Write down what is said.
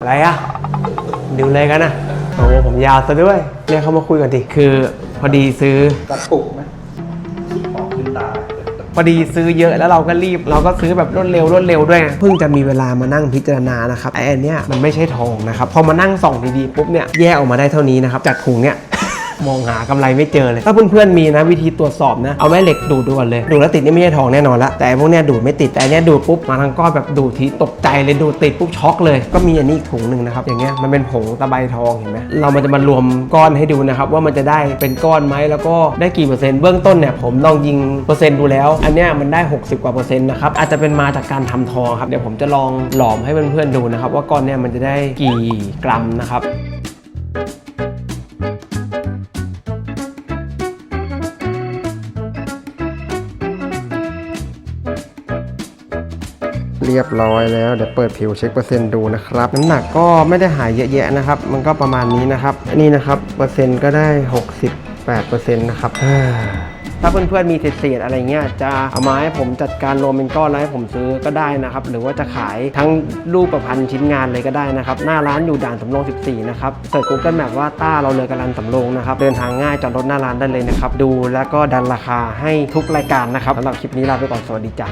อะไรอะดูเลยกันนะโอ้โหผมยาวซะด้วยเรียกเขามาคุยกันดิคือพอดีซื้อ กระปุกไหมออกขึ้นตา พอดีซื้อเยอะแล้วเราก็รีบ เราก็ซื้อแบบรวดเร็วรวดเร็วด้วยไงเพิ่งจะมีเวลามานั่งพิจารณานะครับไอ้อันเนี้ยมันไม่ใช่ทองนะครับพอมานั่งส่องดีๆปุ๊บเนี่ยแยกออกมาได้เท่านี้นะครับจากถุงเนี่ย มองหากำไรไม่เจอเลย ถ้าเพื่อนๆมีนะวิธีตรวจสอบนะ เอาแม่เหล็กดูดดูก่อนเลย ดูดแล้วติดนี่ไม่ใช่ทองแน่นอนละ แต่ไอ้พวกเนี้ยดูดไม่ติด แต่อันเนี้ยดูดปุ๊บมาทางก้อนแบบดูดทีตกใจเลยดูดติดปุ๊บช็อกเลย ก็มีอันนี้อีกถุงหนึ่งนะครับ อย่างเงี้ยมันเป็นผงตะไบทองเห็นไหมเรามันจะมารวมก้อนให้ดูนะครับว่ามันจะได้เป็นก้อนไหมแล้วก็ได้กี่เปอร์เซ็นต์เบื้องต้นเนี่ยผมลองยิงเปอร์เซ็นต์ดูแล้ว อันเนี้ยมันได้ 60 กว่าเปอร์เซ็นต์นะครับอาจจะเป็นมาจากการทำทองครับเดี๋ยวผมจะลองหลอมให้เพื่อนๆดูนะครับว่าก้อนเนี้ยมันจะได้กี่กรัมนะครับ เรียบร้อยแล้วเดี๋ยวเปิดผิวเช็คเปอร์เซ็นต์ดูนะครับน้ำหนักก็ไม่ได้หายเยอะแยะนะครับ มันก็ประมาณนี้นะครับอันนี้นะครับเปอร์เซ็นต์ก็ได้ 68เปอร์เซ็นต์นะครับถ้าเพื่อนๆมีเศษๆอะไรเงี้ยจะเอามาให้ผมจัดการรวมเป็นก้อนแล้วให้ผมซื้อก็ได้นะครับ หรือว่าจะขายทั้งรูปประพันธ์ชิ้นงานเลยก็ได้นะครับ หน้าร้านอยู่ด่านสำโรง14 นะครับเสิร์ช Google Map ว่าต้าเราเลยกำลังสำโรงนะครับ เดินทางง่ายจอดรถหน้าร้านได้เลยนะครับ ดูแล้วก็ดันราคาให้ทุกรายการนะครับสำหรับคลิปนี้ลาไปก่อนสวัสดีจ้า